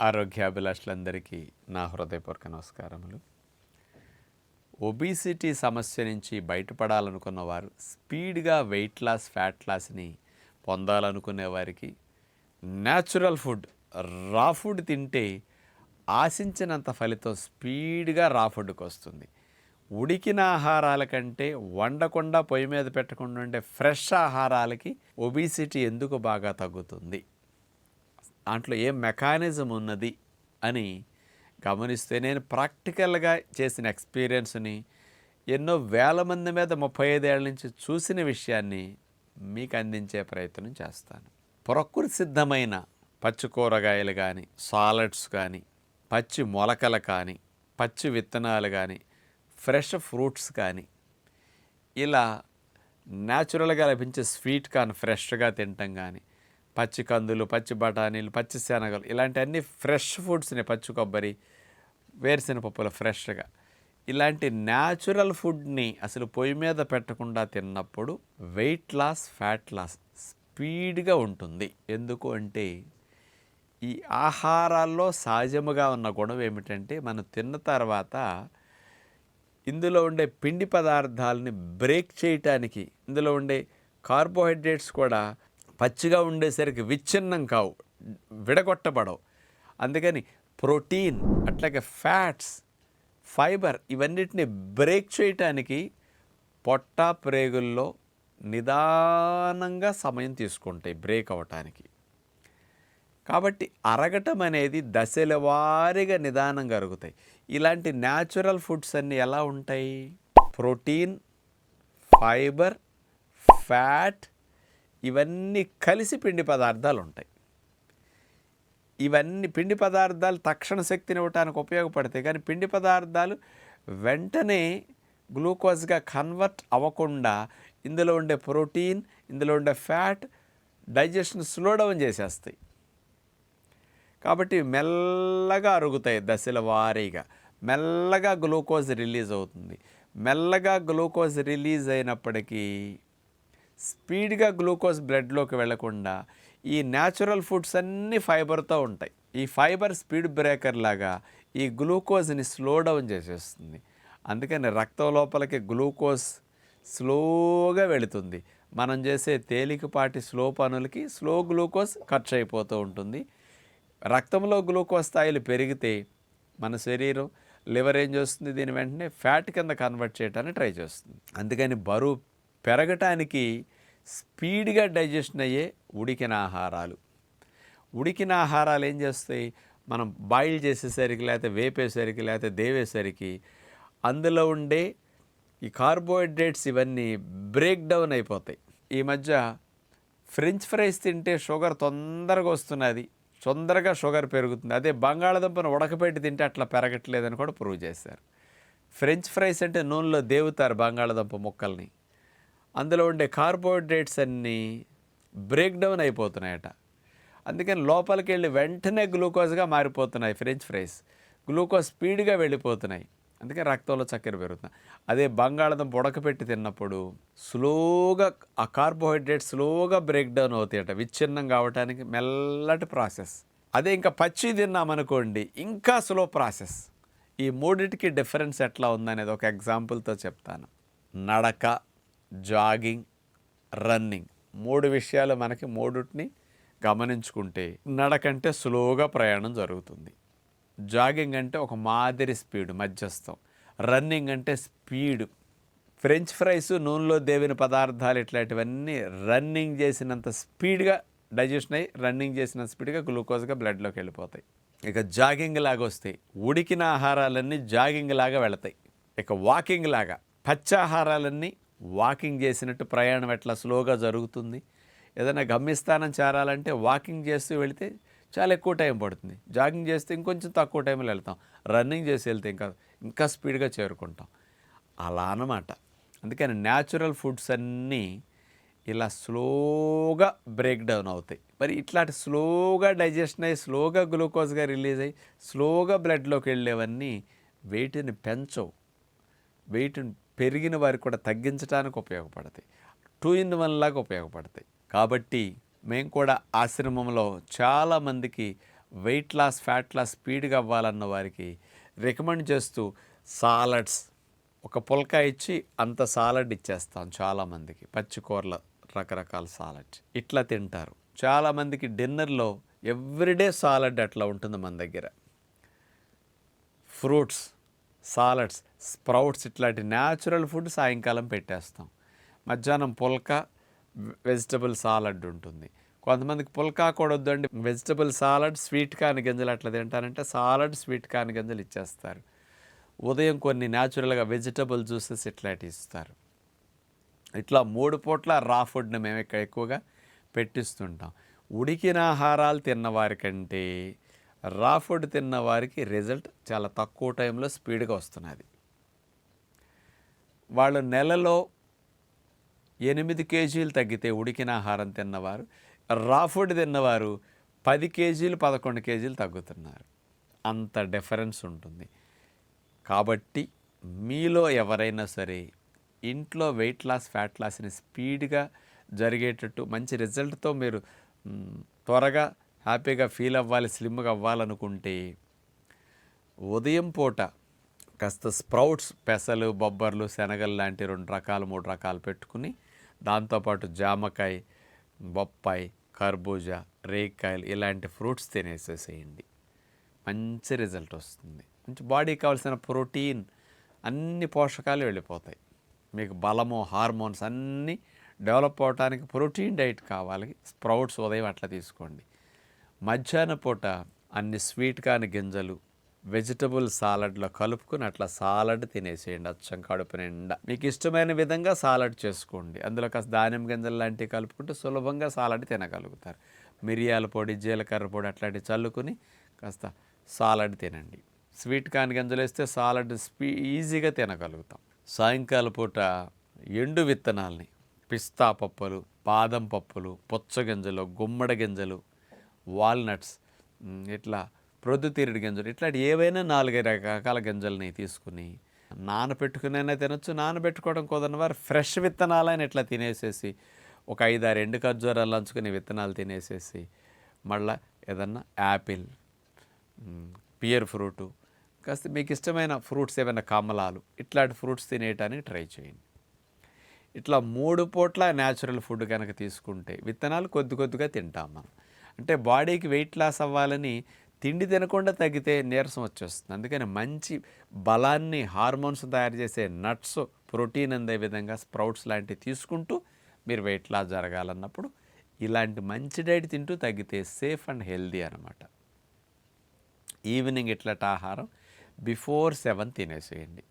ఆరోగ్యాభిలాషులందరికీ నా హృదయపూర్వక నమస్కారములు. ఒబిసిటీ సమస్య నుంచి బయటపడాలనుకున్న వారు స్పీడ్గా వెయిట్ లాస్ ఫ్యాట్ లాస్ని పొందాలనుకునే వారికి న్యాచురల్ ఫుడ్ రా ఫుడ్ తింటే ఆశించినంత ఫలితం స్పీడ్గా రా ఫుడ్కి వస్తుంది. ఉడికిన ఆహారాల కంటే వండకుండా పొయ్యి మీద పెట్టకుండా ఉండే ఫ్రెష్ ఆహారాలకి ఒబిసిటీ ఎందుకు బాగా తగ్గుతుంది? దాంట్లో ఏ మెకానిజం ఉన్నది అని గమనిస్తే నేను ప్రాక్టికల్గా చేసిన ఎక్స్పీరియన్స్ని ఎన్నో వేల మంది మీద ముప్పై ఐదేళ్ళ నుంచి చూసిన విషయాన్ని మీకు అందించే ప్రయత్నం చేస్తాను. ప్రకృతి సిద్ధమైన పచ్చి కూరగాయలు కానీ సాలడ్స్ కానీ పచ్చి మొలకలు కానీ పచ్చి విత్తనాలు కానీ ఫ్రెష్ ఫ్రూట్స్ కానీ ఇలా న్యాచురల్గా లభించే స్వీట్ కార్న్ ఫ్రెష్గా తినటం కానీ పచ్చి కందులు పచ్చి బఠానీలు పచ్చి శనగలు ఇలాంటివన్నీ ఫ్రెష్ ఫుడ్స్ని పచ్చి కొబ్బరి వేరుశెనగ పప్పులు ఫ్రెష్గా. ఇలాంటి న్యాచురల్ ఫుడ్ని అసలు పొయ్యి మీద పెట్టకుండా తిన్నప్పుడు వెయిట్ లాస్ ఫ్యాట్ లాస్ స్పీడ్గా ఉంటుంది. ఎందుకు అంటే ఈ ఆహారాల్లో సహజముగా ఉన్న గుణం ఏమిటంటే మనం తిన్న తర్వాత ఇందులో ఉండే పిండి పదార్థాలని బ్రేక్ చేయటానికి ఇందులో ఉండే కార్బోహైడ్రేట్స్ కూడా పచ్చిగా ఉండేసరికి విచ్ఛిన్నం కావు విడగొట్టబడవు. అందుకని ప్రోటీన్ అట్లాగే ఫ్యాట్స్ ఫైబర్ ఇవన్నిటిని బ్రేక్ చేయటానికి పొట్ట ప్రేగుల్లో నిదానంగా సమయం తీసుకుంటాయి బ్రేక్ అవ్వటానికి. కాబట్టి అరగటం అనేది దశల వారీగా నిదానంగా అరుగుతాయి. ఇలాంటి న్యాచురల్ ఫుడ్స్ అన్నీ ఎలా ఉంటాయి? ప్రోటీన్ ఫైబర్ ఫ్యాట్ ఇవన్నీ కలిసి పిండి పదార్థాలు ఉంటాయి ఇవన్నీ పిండి పదార్థాలు తక్షణ శక్తిని ఇవ్వడానికి ఉపయోగపడతాయి. కానీ పిండి పదార్థాలు వెంటనే గ్లూకోజ్గా కన్వర్ట్ అవ్వకుండా ఇందులో ఉండే ప్రోటీన్ ఇందులో ఉండే ఫ్యాట్ డైజెషన్ స్లో డౌన్ చేసేస్తాయి. కాబట్టి మెల్లగా అరుగుతాయి దశల వారీగా. మెల్లగా గ్లూకోజ్ రిలీజ్ అవుతుంది. మెల్లగా గ్లూకోజ్ రిలీజ్ అయినప్పటికీ స్పీడ్గా గ్లూకోజ్ బ్లడ్లోకి వెళ్ళకుండా ఈ న్యాచురల్ ఫుడ్స్ అన్నీ ఫైబర్తో ఉంటాయి. ఈ ఫైబర్ స్పీడ్ బ్రేకర్ లాగా ఈ గ్లూకోజ్ని స్లో డౌన్ చేసేస్తుంది. అందుకని రక్తం లోపలికి గ్లూకోజ్ స్లోగా వెళుతుంది. మనం చేసే తేలికపాటి స్లో పనులకి స్లో గ్లూకోజ్ ఖర్చు అయిపోతూ ఉంటుంది. రక్తంలో గ్లూకోజ్ స్థాయిలు పెరిగితే మన శరీరం లివర్ ఏం చేస్తుంది? దీని వెంటనే ఫ్యాట్ కింద కన్వర్ట్ చేయడానికి ట్రై చేస్తుంది. అందుకని బరువు పెరగటానికి స్పీడ్గా డైజెషన్ అయ్యే ఉడికిన ఆహారాలు. ఉడికిన ఆహారాలు ఏం చేస్తాయి? మనం బాయిల్ చేసేసరికి లేకపోతే వేపేసరికి లేకపోతే దేవేసరికి అందులో ఉండే ఈ కార్బోహైడ్రేట్స్ ఇవన్నీ బ్రేక్ డౌన్ అయిపోతాయి. ఈ మధ్య ఫ్రెంచ్ ఫ్రైస్ తింటే షుగర్ తొందరగా వస్తున్నది తొందరగా షుగర్ పెరుగుతుంది. అదే బంగాళదుంపను ఉడకపెట్టి తింటే అట్లా పెరగట్లేదని కూడా ప్రూవ్ చేశారు. ఫ్రెంచ్ ఫ్రైస్ అంటే నూనెలో దేవుతారు బంగాళదుంప ముక్కల్ని. అందులో ఉండే కార్బోహైడ్రేట్స్ అన్నీ బ్రేక్ డౌన్ అయిపోతున్నాయట. అందుకని లోపలికి వెళ్ళి వెంటనే గ్లూకోజ్గా మారిపోతున్నాయి ఫ్రెంచ్ ఫ్రైస్ గ్లూకోజ్ స్పీడ్గా వెళ్ళిపోతున్నాయి. అందుకే రక్తంలో చక్కెర పెరుగుతుంది అదే బంగాళదుంప ఉడకపెట్టి తిన్నప్పుడు స్లోగా ఆ కార్బోహైడ్రేట్ స్లోగా బ్రేక్ డౌన్ అవుతాయట. విచ్ఛిన్నం కావడానికి మెల్లటి ప్రాసెస్ అదే ఇంకా పచ్చి తిన్నామనుకోండి ఇంకా స్లో ప్రాసెస్ ఈ మూడింటికి డిఫరెన్స్ ఎట్లా ఉందనేది ఒక ఎగ్జాంపుల్తో చెప్తాను. నడక జాగింగ్ రన్నింగ్ మూడు విషయాలు మనకి మూడుటిని గమనించుకుంటే నడకంటే స్లోగా ప్రయాణం జరుగుతుంది. జాగింగ్ అంటే ఒక మాదిరి స్పీడ్ మధ్యస్థం. రన్నింగ్ అంటే స్పీడ్. ఫ్రెంచ్ ఫ్రైస్ నూనెలో దేవిన పదార్థాలు ఇట్లాంటివన్నీ రన్నింగ్ చేసినంత స్పీడ్గా డైజెషన్ అయ్యి రన్నింగ్ చేసిన స్పీడ్గా గ్లూకోజ్గా బ్లడ్లోకి వెళ్ళిపోతాయి. ఇక జాగింగ్ లాగా వస్తాయి ఉడికిన ఆహారాలన్నీ జాగింగ్ లాగా వెళతాయి. ఇక వాకింగ్ లాగా పచ్చాహారాలన్నీ వాకింగ్ చేసినట్టు ప్రయాణం ఎట్లా స్లోగా జరుగుతుంది? ఏదైనా గమ్యస్థానం చేరాలంటే వాకింగ్ చేస్తూ వెళితే చాలా ఎక్కువ టైం పడుతుంది. జాగింగ్ చేస్తే ఇంకొంచెం తక్కువ టైంలో వెళ్తాం. రన్నింగ్ చేసి వెళ్తే ఇంకా ఇంకా స్పీడ్గా చేరుకుంటాం. అలా అన్నమాట. అందుకని న్యాచురల్ ఫుడ్స్ అన్నీ ఇలా స్లోగా బ్రేక్ డౌన్ అవుతాయి. మరి ఇట్లాంటి స్లోగా డైజెషన్ అయ్యి స్లోగా గ్లూకోజ్గా రిలీజ్ అయ్యి స్లోగా బ్లడ్లోకి వెళ్ళేవన్నీ వెయిట్ని పెంచవు. వెయిట్ పెరిగిన వారికి కూడా తగ్గించడానికి ఉపయోగపడతాయి. టూ ఇన్ వన్ లాగా ఉపయోగపడతాయి. కాబట్టి మేము కూడా ఆశ్రమంలో చాలామందికి వెయిట్ లాస్ ఫ్యాట్ లాస్ స్పీడ్గా అవ్వాలన్న వారికి రికమెండ్ చేస్తూ సాలడ్స్ ఒక పుల్క ఇచ్చి అంత సాలడ్ ఇచ్చేస్తాం చాలామందికి పచ్చికూరల రకరకాల సాలడ్ ఇట్లా తింటారు. చాలామందికి డిన్నర్లో ఎవ్రీడే సాలడ్ అట్లా ఉంటుంది మన దగ్గర. ఫ్రూట్స్. సాలడ్స్ స్ప్రౌట్స్ ఇట్లాంటి న్యాచురల్ ఫుడ్ సాయంకాలం పెట్టేస్తాం. మధ్యాహ్నం పుల్క వెజిటబుల్ సాలడ్ ఉంటుంది. కొంతమందికి పుల్కా కూడా వద్దండి. వెజిటబుల్ సాలడ్ స్వీట్ కార్న్ గింజలు అట్లా తింటారంటే సాలడ్ స్వీట్ కార్న్ గింజలు ఇచ్చేస్తారు. ఉదయం కొన్ని న్యాచురల్గా వెజిటబుల్ జ్యూసెస్ ఇట్లాంటివి ఇస్తారు. ఇట్లా మూడు పూట్ల రా ఫుడ్ని మేము ఇక్కడ ఎక్కువగా పెట్టిస్తుంటాం. ఉడికిన ఆహారాలు తిన్నవారికంటే రా ఫుడ్ తిన్న వారికి రిజల్ట్ చాలా తక్కువ టైంలో స్పీడ్గా వస్తున్నది. వాళ్ళు నెలలో ఎనిమిది కేజీలు తగ్గితే ఉడికిన ఆహారం తిన్నవారు రా ఫుడ్ తిన్నవారు పది కేజీలు పదకొండు కేజీలు తగ్గుతున్నారు. అంత డిఫరెన్స్ ఉంటుంది. కాబట్టి మీలో ఎవరైనా సరే ఇంట్లో వెయిట్ లాస్ ఫ్యాట్ లాస్ని స్పీడ్గా జరిగేటట్టు మంచి రిజల్ట్తో మీరు త్వరగా హ్యాపీగా ఫీల్ అవ్వాలి స్లిమ్గా అవ్వాలనుకుంటే ఉదయం పూట కాస్త స్ప్రౌట్స్ పెసలు బొబ్బర్లు శనగలు లాంటి రెండు రకాలు మూడు రకాలు పెట్టుకుని దాంతోపాటు జామకాయ బొప్పాయి కర్బూజా రేకాయలు ఇలాంటి ఫ్రూట్స్ తినేసేసేయండి. మంచి రిజల్ట్ వస్తుంది. మంచి బాడీకి కావాల్సిన ప్రోటీన్ అన్ని పోషకాలు వెళ్ళిపోతాయి. మీకు బలము హార్మోన్స్ అన్నీ డెవలప్ అవడానికి ప్రోటీన్ డైట్ కావాలి. స్ప్రౌట్స్ ఉదయం అట్లా తీసుకోండి. మధ్యాహ్న పూట అన్ని స్వీట్ కాని గింజలు వెజిటబుల్ సాలడ్లో కలుపుకుని అట్లా సాలడ్ తినేసేయండి. అచ్చం కడుపు నిండా. మీకు ఇష్టమైన విధంగా సాలడ్ చేసుకోండి. అందులో కాస్త ధాన్యం గింజలు లాంటివి కలుపుకుంటే సులభంగా సాలడ్ తినగలుగుతారు. మిరియాల పొడి జీలకర్ర పొడి అట్లాంటివి చల్లుకుని కాస్త సాలడ్ తినండి. స్వీట్ కాని గింజలు వేస్తే సాలడ్ స్పీ ఈజీగా తినగలుగుతాం. సాయంకాల పూట ఎండు విత్తనాల్ని పిస్తా పప్పులు బాదం పప్పులు పుచ్చగింజలు గుమ్మడి గింజలు వాల్నట్స్ ఇట్లా ప్రొద్దుతీరుడు గింజలు ఇట్లాంటి ఏవైనా నాలుగైదు రకాల గింజల్ని తీసుకుని నానబెట్టుకునైనా తినొచ్చు. నానబెట్టుకోవడం కుదరని వారు ఫ్రెష్ విత్తనాలని ఇట్లా తినేసేసి ఒక ఐదారు ఎండు ఖర్జూరాలు లంచుకుని విత్తనాలు తినేసేసి మళ్ళా ఏదన్నా యాపిల్ పియర్ ఫ్రూటు కాస్త మీకు ఇష్టమైన ఫ్రూట్స్ ఏమైనా కమలాలు ఇట్లాంటి ఫ్రూట్స్ తినేయటానికి ట్రై చేయండి. ఇట్లా మూడు పూట్ల న్యాచురల్ ఫుడ్ కనుక తీసుకుంటే విత్తనాలు కొద్ది కొద్దిగా తింటాం మనం. అంటే బాడీకి వెయిట్ లాస్ అవ్వాలని తిండి తినకుండా తగ్గితే నీరసం వచ్చేస్తుంది. అందుకని మంచి బలాన్ని హార్మోన్స్ తయారు చేసే నట్స్ ప్రోటీన్ అందే విధంగా స్ప్రౌట్స్ లాంటివి తీసుకుంటూ మీరు వెయిట్ లాస్ జరగాలన్నప్పుడు ఇలాంటి మంచి డైట్ తింటూ తగ్గితే సేఫ్ అండ్ హెల్దీ అనమాట ఈవినింగ్ ఇట్లాంటి ఆహారం బిఫోర్ సెవెన్ తినేసేయండి.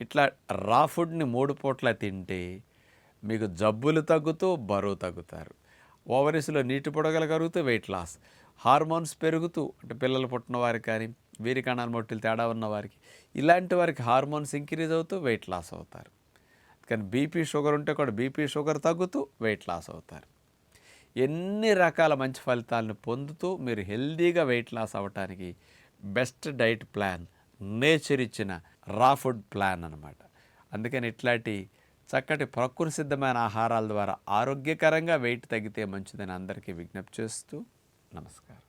ఇట్లా రా ఫుడ్ని మూడు పూట్ల తింటే మీకు జబ్బులు తగ్గుతూ బరువు తగ్గుతారు. ఓవరీస్లో నీటి పొడగలు కరుగుతూ వెయిట్ లాస్. హార్మోన్స్ పెరుగుతూ అంటే పిల్లలు పుట్టిన వారికి కానీ వీరి కణాల మొట్టిలు తేడా ఉన్న వారికి ఇలాంటి వారికి హార్మోన్స్ ఇంక్రీజ్ అవుతూ వెయిట్ లాస్ అవుతారు. కానీ బీపీ షుగర్ ఉంటే కూడా బీపీ షుగర్ తగ్గుతూ వెయిట్ లాస్ అవుతారు. ఎన్ని రకాల మంచి ఫలితాలను పొందుతూ మీరు హెల్దీగా వెయిట్ లాస్ అవ్వటానికి బెస్ట్ డైట్ ప్లాన్ నేచర్ ఇచ్చిన రా ఫుడ్ ప్లాన్ అనమాట అందుకని ఇట్లాంటి చక్కటి ప్రకృతి సిద్ధమైన ఆహారాల ద్వారా ఆరోగ్యకరంగా వెయిట్ తగ్గితే మంచిదని అందరికీ విజ్ఞప్తి చేస్తూ నమస్కారం.